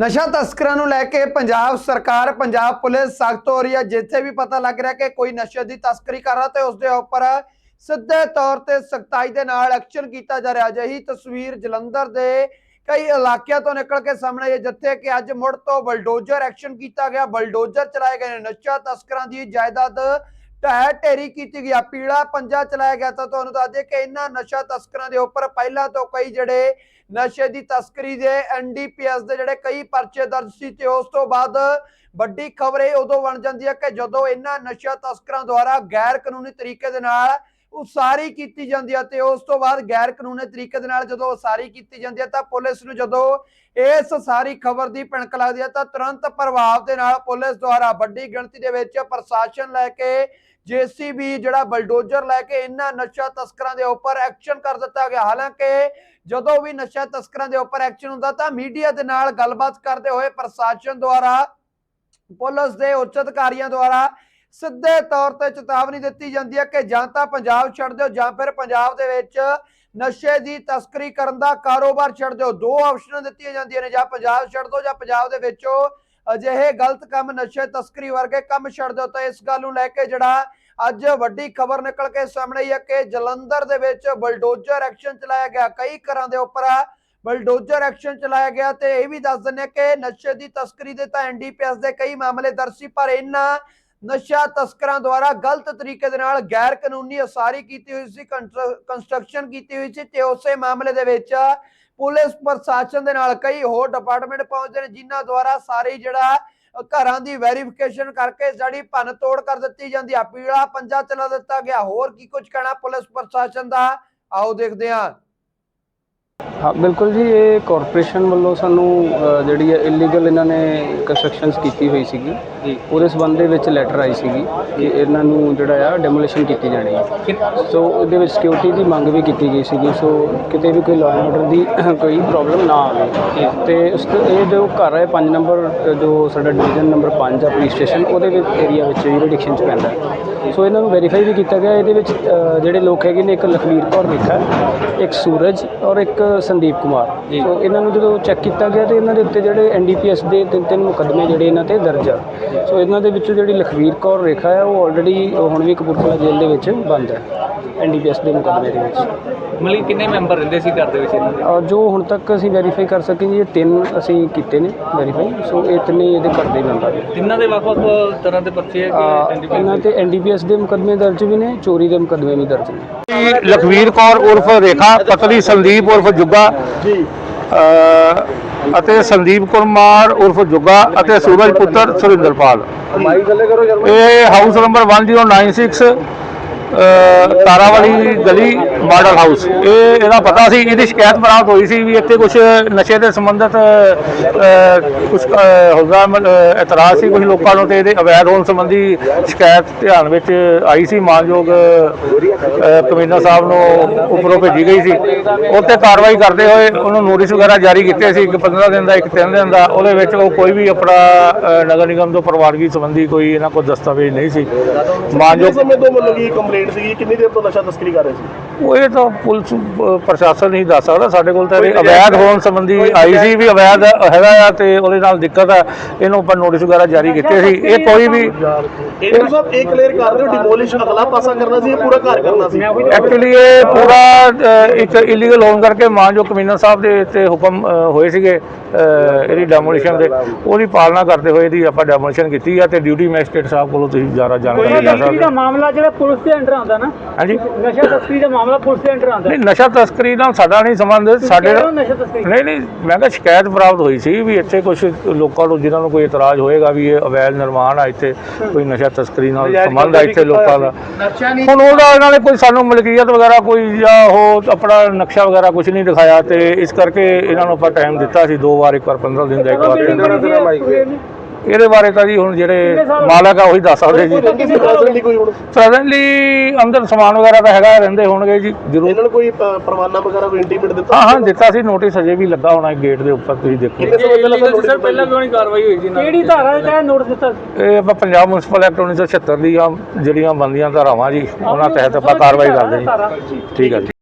ਨਸ਼ਾ ਤਸਕਰਾਂ ਨੂੰ ਲੈ ਕੇ ਪੰਜਾਬ ਸਰਕਾਰ, ਪੰਜਾਬ ਪੁਲਿਸ, ਸਖਤ ਹੋ ਰਹੀ ਹੈ। ਜਿੱਥੇ ਵੀ ਪਤਾ ਲੱਗ ਰਿਹਾ ਕਿ ਕੋਈ ਨਸ਼ੇ ਦੀ ਤਸਕਰੀ ਕਰ ਰਿਹਾ, ਤੇ ਉਸ ਦੇ ਉੱਪਰ ਸਿੱਧੇ ਤੌਰ ਤੇ ਸਖਤਾਈ ਦੇ ਨਾਲ ਐਕਸ਼ਨ ਕੀਤਾ ਜਾ ਰਿਹਾ। ਅਜਿਹੀ ਤਸਵੀਰ ਜਲੰਧਰ ਦੇ ਕਈ ਇਲਾਕਿਆਂ ਤੋਂ ਨਿਕਲ ਕੇ ਸਾਹਮਣੇ ਆਈ ਹੈ, ਜਿੱਥੇ ਕਿ ਅੱਜ ਮੁੜ ਤੋਂ ਬਲਡੋਜ਼ਰ ਐਕਸ਼ਨ ਕੀਤਾ ਗਿਆ। ਬਲਡੋਜ਼ਰ ਚਲਾਏ ਗਏ ਨੇ। ਨਸ਼ਾ ਤਸਕਰਾਂ ਦੀ ਜਾਇਦਾਦ ਢਹਿ ਢੇਰੀ ਕੀਤੀ ਗਈ ਆ ਪੀਲਾ ਪੰਜਾ ਚਲਾਇਆ ਗਿਆ ਤਾਂ ਤੁਹਾਨੂੰ ਦੱਸ ਦਈਏ ਕਿ ਇਹਨਾਂ ਨਸ਼ਾ ਤਸਕਰਾਂ ਦੇ ਉੱਪਰ ਪਹਿਲਾਂ ਤੋਂ ਕਈ ਜਿਹੜੇ ਨਸ਼ੇ ਦੀ ਤਸਕਰੀ ਦੇ ਐਨਡੀਪੀਐਸ ਦੇ ਜਿਹੜੇ ਕਈ ਪਰਚੇ ਦਰਜ ਸੀ ਤੇ ਉਸ ਤੋਂ ਬਾਅਦ ਵੱਡੀ ਖਬਰ ਇਹ ਉਦੋਂ ਬਣ ਜਾਂਦੀ ਹੈ ਕਿ ਜਦੋਂ ਇਹਨਾਂ ਨਸ਼ਾ ਤਸਕਰਾਂ ਦੁਆਰਾ ਗੈਰ ਕਾਨੂੰਨੀ ਤਰੀਕੇ ਦੇ ਨਾਲ ਉਸਾਰੀ ਕੀਤੀ ਜਾਂਦੀ ਹੈ ਤੇ ਉਸ ਤੋਂ ਬਾਅਦ ਗੈਰ ਕਾਨੂੰਨੀ ਤਰੀਕੇ ਦੇ ਨਾਲ ਜਦੋਂ ਉਸਾਰੀ ਕੀਤੀ ਜਾਂਦੀ ਹੈ ਤਾਂ ਪੁਲਿਸ ਨੂੰ ਜਦੋਂ ਇਸ ਸਾਰੀ ਖਬਰ ਦੀ ਭਣਕ ਲੱਗਦੀ ਹੈ ਤਾਂ ਤੁਰੰਤ ਪ੍ਰਭਾਵ ਦੇ ਨਾਲ ਪੁਲਿਸ ਦੁਆਰਾ ਵੱਡੀ ਗਿਣਤੀ ਦੇ ਵਿੱਚ ਪ੍ਰਸ਼ਾਸਨ ਲੈ ਕੇ ਜੀਸੀਬੀ ਜਿਹੜਾ ਬਲਡੋਜ਼ਰ ਲੈ ਕੇ ਇਹਨਾਂ ਨਸ਼ਾ ਤਸਕਰਾਂ ਦੇ ਉੱਪਰ ਐਕਸ਼ਨ ਕਰ ਦਿੱਤਾ ਗਿਆ। ਹਾਲਾਂਕਿ ਜਦੋਂ ਵੀ ਨਸ਼ਾ ਤਸਕਰਾਂ ਦੇ ਉੱਪਰ ਐਕਸ਼ਨ ਹੁੰਦਾ ਤਾਂ ਮੀਡੀਆ ਦੇ ਨਾਲ ਗੱਲਬਾਤ ਕਰਦੇ ਹੋਏ ਪ੍ਰਸ਼ਾਸਨ ਦੁਆਰਾ ਪੁਲਿਸ ਦੇ ਉੱਚ ਅਧਿਕਾਰੀਆਂ ਦੁਆਰਾ ਸਿੱਧੇ ਤੌਰ ਤੇ ਚੇਤਾਵਨੀ ਦਿੱਤੀ ਜਾਂਦੀ ਹੈ ਕਿ ਜਾਂ ਤਾਂ ਪੰਜਾਬ ਛੱਡ ਦਿਓ ਜਾਂ ਫਿਰ ਪੰਜਾਬ ਦੇ ਵਿੱਚ ਨਸ਼ੇ ਦੀ ਤਸਕਰੀ ਕਰਨ ਦਾ ਕਾਰੋਬਾਰ ਛੱਡ ਦਿਓ। ਦੋ ਆਪਸ਼ਨਾਂ ਦਿੱਤੀਆਂ ਜਾਂਦੀਆਂ ਨੇ, ਜਾਂ ਪੰਜਾਬ ਛੱਡ ਦਿਓ ਜਾਂ ਪੰਜਾਬ ਦੇ ਵਿੱਚੋਂ ਅਜਿਹੇ ਗਲਤ ਕੰਮ, ਨਸ਼ੇ, ਤਸਕਰੀ ਵਰਗੇ ਕੰਮ ਛੱਡ ਦਿਓ। ਤਾਂ ਇਸ ਗੱਲ ਨੂੰ ਲੈ ਕੇ ਜਿਹੜਾ ਅੱਜ ਵੱਡੀ ਖਬਰ ਨਿਕਲ ਕੇ ਸਾਹਮਣੇ ਆਈ ਹੈ ਕਿ ਜਲੰਧਰ ਦੇ ਵਿੱਚ ਬਲਡੋਜ਼ਰ ਐਕਸ਼ਨ ਚਲਾਇਆ ਗਿਆ। ਕਈ ਘਰਾਂ ਦੇ ਉੱਪਰ ਬਲਡੋਜ਼ਰ ਐਕਸ਼ਨ ਚਲਾਇਆ ਗਿਆ ਤੇ ਇਹ ਵੀ ਦੱਸ ਦਿੰਦੇ ਕਿ ਨਸ਼ੇ ਦੀ ਤਸਕਰੀ ਦੇ ਤਾਂ ਐਨਡੀਪੀਐਸ ਦੇ ਕਈ ਮਾਮਲੇ ਦਰਜ ਸੀ, ਪਰ ਇਹਨਾਂ ਨਸ਼ਾ ਤਸਕਰਾਂ ਦੁਆਰਾ ਗਲਤ ਤਰੀਕੇ ਦੇ ਨਾਲ ਗੈਰ ਕਾਨੂੰਨੀ ਉਸਾਰੀ ਕੀਤੀ ਹੋਈ ਸੀ ਕੰਸਟਰਕਸ਼ਨ ਕੀਤੀ ਹੋਈ ਸੀ ਤੇ ਉਸੇ ਮਾਮਲੇ ਦੇ ਵਿੱਚ ਪੁਲਿਸ ਪ੍ਰਸ਼ਾਸਨ ਦੇ ਨਾਲ ਕਈ ਹੋਰ ਡਿਪਾਰਟਮੈਂਟ ਪਹੁੰਚਦੇ ਨੇ, ਜਿਨ੍ਹਾਂ ਦੁਆਰਾ ਸਾਰੇ ਜਿਹੜਾ ਘਰਾਂ ਦੀ ਵੈਰੀਫਿਕੇਸ਼ਨ ਕਰਕੇ ਜੜੀ ਭੰਨ ਤੋੜ ਕਰ ਦਿੱਤੀ ਜਾਂਦੀ ਆ। ਪੀਲਾ ਪੰਜਾ ਚਲਾ ਦਿੱਤਾ ਗਿਆ, ਹੋਰ ਕੀ ਕੁਝ ਕਹਿਣਾ ਪੁਲਿਸ ਪ੍ਰਸ਼ਾਸਨ ਦਾ? ਆਓ ਦੇਖਦੇ ਹਾਂ। ਹਾਂ ਬਿਲਕੁਲ ਜੀ ਇਹ ਕਾਰਪੋਰੇਸ਼ਨ ਵੱਲੋਂ ਸਾਨੂੰ ਅ, ਜਿਹੜੀ ਹੈ ਇਲੀਗਲ ਇਹਨਾਂ ਨੇ ਕੰਸਟਰਕਸ਼ਨਸ ਕੀਤੀ ਹੋਈ ਸੀਗੀ। ਉਹਦੇ ਸੰਬੰਧ ਦੇ ਵਿੱਚ ਲੈਟਰ ਆਈ ਸੀਗੀ ਕਿ ਇਹਨਾਂ ਨੂੰ ਜਿਹੜਾ ਆ ਡੈਮੋਲੀਸ਼ਨ ਕੀਤੀ ਜਾਣੀ ਹੈ। ਸੋ ਉਹਦੇ ਵਿੱਚ ਸਿਕਿਉਰਿਟੀ ਦੀ ਮੰਗ ਵੀ ਕੀਤੀ ਗਈ ਸੀਗੀ। ਸੋ ਕਿਤੇ ਵੀ ਕੋਈ ਲਾਅ ਆਰਡਰ ਦੀ ਕੋਈ ਪ੍ਰੋਬਲਮ ਨਾ ਆਵੇ। ਤੇ ਉਸ ਤੋਂ ਇਹ ਜੋ ਘਰ ਹੈ 5 ਨੰਬਰ ਅ, ਜੋ ਸਾਡਾ ਡਿਵੀਜ਼ਨ ਨੰਬਰ 5 ਆ ਪੁਲਿਸ ਸਟੇਸ਼ਨ ਉਹਦੇ ਵਿੱਚ ਏਰੀਆ ਵਿੱਚ ਜੁਰੀਡਿਕਸ਼ਨ ਚ ਪੈਂਦਾ ਹੈ। ਸੋ ਇਹਨਾਂ ਨੂੰ ਵੈਰੀਫਾਈ ਵੀ ਕੀਤਾ ਗਿਆ। ਇਹਦੇ ਵਿੱਚ ਅ, ਜਿਹੜੇ ਲੋਕ ਹੈਗੇ ਨੇ ਇੱਕ ਲਖਵੀਰ ਕੌਰ ਰੇਖਾ ਇੱਕ ਸੂਰਜ ਔਰ ਇੱਕ ਸੰਦੀਪ ਕੁਮਾਰ। ਸੋ ਇਹਨਾਂ ਨੂੰ ਜਦੋਂ ਚੈੱਕ ਕੀਤਾ ਗਿਆ ਤੇ ਇਹਨਾਂ ਦੇ ਉੱਤੇ ਜਿਹੜੇ ਐਨਡੀਪੀਐਸ ਦੇ ਤਿੰਨ ਤਿੰਨ ਮੁਕੱਦਮੇ ਜਿਹੜੇ ਇਹਨਾਂ ਤੇ ਦਰਜ ਆ। ਸੋ ਇਹਨਾਂ ਦੇ ਵਿੱਚੋਂ ਜਿਹੜੀ ਲਖਵੀਰ ਕੌਰ ਰੇਖਾ ਹੈ ਉਹ ਆਲਰੇਡੀ ਹੁਣ ਵੀ ਕਪੂਰਥਲਾ ਜੇਲ੍ਹ ਦੇ ਵਿੱਚ ਬੰਦ ਹੈ ਐਨਡੀਪੀਐਸ ਦੇ ਮੁਕੱਦਮੇ ਦੇ ਵਿੱਚ। ਮਤਲਬ ਕਿੰਨੇ ਮੈਂਬਰ ਰਹਿੰਦੇ ਸੀ ਘਰ ਦੇ ਵਿੱਚ ਇਹਨਾਂ ਦੇ? ਔਰ ਜੋ ਹੁਣ ਤੱਕ ਅਸੀਂ ਵੈਰੀਫਾਈ ਕਰ ਸਕੇ ਜੀ ਇਹ ਤਿੰਨ ਅਸੀਂ ਕੀਤੇ ਨੇ ਵੈਰੀਫਾਈ ਸੋ ਇਹ ਤਿੰਨੇ ਇਹਦੇ ਘਰ ਦੇ ਮੈਂਬਰ ਨੇ। ਤਿੰਨਾਂ ਦੇ ਵੱਖ-ਵੱਖ ਤਰ੍ਹਾਂ ਦੇ ਪਰਚੇ ਹੈ ਕਿ ਇਹਨਾਂ ਤੇ ਐਨਡੀਪੀਐਸ ਦੇ ਮੁਕੱਦਮੇ ਦਰਜ ਵੀ ਨੇ ਚੋਰੀ ਦੇ ਮੁਕੱਦਮੇ ਵੀ ਦਰਜ ਨੇ। ਲਖਵੀਰ ਕੌਰ ਉਰਫ ਰੇਖਾ ਪਤਨੀ ਸੰਦੀਪ ਉਰਫ ਜੁੱਗਾ ਜੀ। ਅਤੇ ਸੰਦੀਪ ਕੁਮਾਰ ਉਰਫ ਜੁੱਗਾ ਅਤੇ ਸੂਰਜ ਪੁੱਤਰ ਸੁਰਿੰਦਰਪਾਲ। ਇਹ ਹਾਊਸ ਨੰਬਰ 1096 ਤਾਰਾ ਵਾਲੀ ਗਲੀ ਮਾਡਲ ਹਾਊਸ। ਇਹ ਇਹਦਾ ਪਤਾ ਸੀ, ਇਹਦੀ ਸ਼ਿਕਾਇਤ ਪ੍ਰਾਪਤ ਹੋਈ ਸੀ ਵੀ ਇੱਥੇ ਕੁਝ ਨਸ਼ੇ ਦੇ ਸੰਬੰਧਿਤ ਕੁਝ ਹੋਗਾ ਇਤਰਾਜ਼ ਸੀ ਕੁਝ ਲੋਕਾਂ ਨੂੰ ਤੇ ਇਹਦੇ ਅਵੈਧ ਹੋਣ ਸੰਬੰਧੀ ਸ਼ਿਕਾਇਤ ਧਿਆਨ ਵਿੱਚ ਆਈ ਸੀ। ਮਾਨਯੋਗ ਕਮਿਸ਼ਨਰ ਸਾਹਿਬ ਨੂੰ ਉੱਪਰੋਂ ਭੇਜੀ ਗਈ ਸੀ। ਉੱਤੇ ਕਾਰਵਾਈ ਕਰਦੇ ਹੋਏ ਉਹਨੂੰ ਨੋਟਿਸ ਵਗੈਰਾ ਜਾਰੀ ਕੀਤੇ ਸੀ। ਇੱਕ 15 ਦਿਨ ਦਾ, ਇੱਕ 3 ਦਿਨ ਦਾ। ਉਹਦੇ ਵਿੱਚ ਉਹ ਕੋਈ ਵੀ ਆਪਣਾ ਨਗਰ ਨਿਗਮ ਤੋਂ ਪ੍ਰਵਾਨਗੀ ਸੰਬੰਧੀ ਕੋਈ ਇਹਨਾਂ ਕੋਲ ਦਸਤਾਵੇਜ਼ ਨਹੀਂ ਸੀ। ਮਾਨਯੋਗ ਸਮੇਂ ਤੋਂ ਮਤਲਬ ਕਿ ਕੰਪਲੇਂਟ ਸੀਗੀ ਕਿੰਨੀ ਦੇਰ ਤੋਂ ਨਸ਼ਾ ਤਸਕਰੀ ਕਰ ਰਹੇ ਸੀ? ਉਹ ਇਹ ਤਾਂ ਪੁਲਿਸ ਅਹ, ਪ੍ਰਸ਼ਾਸਨ ਨਹੀਂ ਦੱਸ ਸਕਦਾ ਸਾਡੇ ਕੋਲ ਤਾਂ ਇਹ ਅਵੈਧ ਹੋਣ ਸੰਬੰਧੀ ਆਈ ਸੀ ਵੀ ਅਵੈਧ ਹੈਗਾ ਆ ਤੇ ਉਹਦੇ ਨਾਲ ਦਿੱਕਤ ਆ। ਇਹਨੂੰ ਆਪਾਂ ਨੋਟਿਸ ਵਗੈਰਾ ਜਾਰੀ ਕੀਤੇ ਸੀ। ਇਹ ਕੋਈ ਵੀ ਇਹ ਸਾਹਿਬ ਇਹ ਕਲੀਅਰ ਕਰ ਰਹੇ ਹੋ ਡਿਮੋਲਿਸ਼ ਅਗਲਾ ਪਾਸਾ ਕਰਨਾ ਸੀ ਇਹ ਪੂਰਾ ਘਰ ਕਰਨਾ ਸੀ? ਐਕਚੁਅਲੀ ਇਹ ਪੂਰਾ ਅਹ, ਇੱਕ ਇਲੀਗਲ ਹੋਣ ਕਰਕੇ ਮਾਨਯੋਗ ਕਮਿਸ਼ਨਰ ਸਾਹਿਬ ਦੇ ਤੇ ਹੁਕਮ ਅਹ, ਹੋਏ ਸੀਗੇ ਅਹ, ਇਹਦੀ ਡੈਮੋਲੀਸ਼ਨ ਦੇ ਉਹਦੀ ਪਾਲਣਾ ਕਰਦੇ ਹੋਏ ਇਹਦੀ ਆਪਾਂ ਡੈਮੋਲੀਸ਼ਨ ਕੀਤੀ ਆ ਤੇ ਡਿਊਟੀ ਮੈਜਿਸਟ੍ਰੇਟ ਸਾਹਿਬ ਕੋਲੋਂ ਤੁਸੀਂ ਜ਼ਿਆਦਾ ਜਾਣਕਾਰੀ ਲੈ ਸਕਦੇ ਹੋ। ਮਾਮਲਾ ਜਿਹੜਾ ਪੁਲਿਸ ਦੇ ਅੰਡਰ ਆਉਂਦਾ ਨਾ ਹਾਂਜੀ? ਨਸ਼ਾ ਤਸਕਰੀ ਦਾ ਮਾਮਲਾ ਪੁਲਿਸ ਦੇ ਅੰਡਰ ਆਉਂਦਾ। ਨਹੀਂ ਨਸ਼ਾ ਤਸਕਰੀ ਨਾਲ ਸਾਡਾ ਨਹੀਂ ਸੰਬੰਧ ਸਾਡੇ ਨਹੀਂ ਨਹੀਂ ਮੈਂ ਕਿਹਾ ਸ਼ਿਕਾਇਤ ਪ੍ਰਾਪਤ ਹੋਈ ਸੀ ਵੀ ਇੱਥੇ ਕੁਝ ਲੋਕਾਂ ਨੂੰ ਜਿਨ੍ਹਾਂ ਨੂੰ ਕੋਈ ਇਤਰਾਜ਼ ਹੋਏਗਾ ਵੀ ਇਹ ਅਵੈਧ ਨਿਰਮਾਣ ਆ ਇੱਥੇ ਕੋਈ ਨਸ਼ਾ ਤਸਕਰੀ ਨਾਲ ਸੰਬੰਧ ਆ ਇੱਥੇ ਲੋਕਾਂ ਦਾ। ਹੁਣ ਉਹਦਾ ਇਹਨਾਂ ਨੇ ਕੋਈ ਸਾਨੂੰ ਮਲਕੀਅਤ ਵਗੈਰਾ ਕੋਈ ਜਾਂ ਉਹ ਆਪਣਾ ਨਕਸ਼ਾ ਵਗੈਰਾ ਕੁਝ ਨਹੀਂ ਦਿਖਾਇਆ ਤੇ ਇਸ ਕਰਕੇ ਇਹਨਾਂ ਨੂੰ ਆਪਾਂ ਟਾਈਮ ਦਿੱਤਾ ਸੀ ਦੋ ਵਾਰ ਇੱਕ ਵਾਰ 15 ਦਿਨ ਦਾ ਇੱਕ ਵਾਰ। ਤਿੰਨ ਦਿਨ ਦਾ। ਇਹਦੇ ਬਾਰੇ ਤਾਂ ਜੀ ਹੁਣ ਜਿਹੜੇ ਮਾਲਕ ਆ ਉਹੀ ਦੱਸ ਸਕਦੇ ਜੀ। ਕਿਸੇ ਪ੍ਰੈਜ਼ੈਂਟਲੀ ਕੋਈ ਹੁਣ? ਪ੍ਰੈਜ਼ੈਂਟਲੀ ਅੰਦਰ ਸਮਾਨ ਵਗੈਰਾ ਤਾਂ ਹੈਗਾ ਰਹਿੰਦੇ ਹੋਣਗੇ ਜੀ ਜ਼ਰੂਰ। ਇਹਨਾਂ ਨੂੰ ਕੋਈ ਪ- ਪਰਵਾਨਾ ਵਗੈਰਾ ਕੋਈ ਇੰਟੀਮੇਟ ਦਿੱਤਾ? ਹਾਂ ਹਾਂ ਦਿੱਤਾ ਸੀ ਨੋਟਿਸ ਅਜੇ ਵੀ ਲੱਗਾ ਹੋਣਾ ਗੇਟ ਦੇ ਉੱਪਰ ਤੁਸੀਂ ਦੇਖੋ। ਕਿੰਨੇ ਸਮੇਂ ਪਹਿਲਾਂ ਤੁਹਾਨੂੰ ਸਰ ਪਹਿਲਾਂ ਕਿਉਂ ਨਹੀਂ ਕਾਰਵਾਈ ਹੋਈ ਜੀ ਨਾਲ ਕਿਹੜੀ ਧਾਰਾ ਦੇ ਤਹਿਤ ਨੋਟਿਸ ਦਿੱਤਾ ਇਹ ਆਪਾਂ ਪੰਜਾਬ ਮੁਨਸਪਲ ਐਕਟ 1976 ਦੀਆਂ ਜਿਹੜੀਆਂ ਬੰਦੀਆਂ ਧਾਰਾਵਾਂ ਜੀ ਉਹਨਾਂ ਤਹਿਤ ਆਪਾਂ ਕਾਰਵਾਈ ਕਰਦੇ ਜੀ। ਠੀਕ ਹੈ ਜੀ।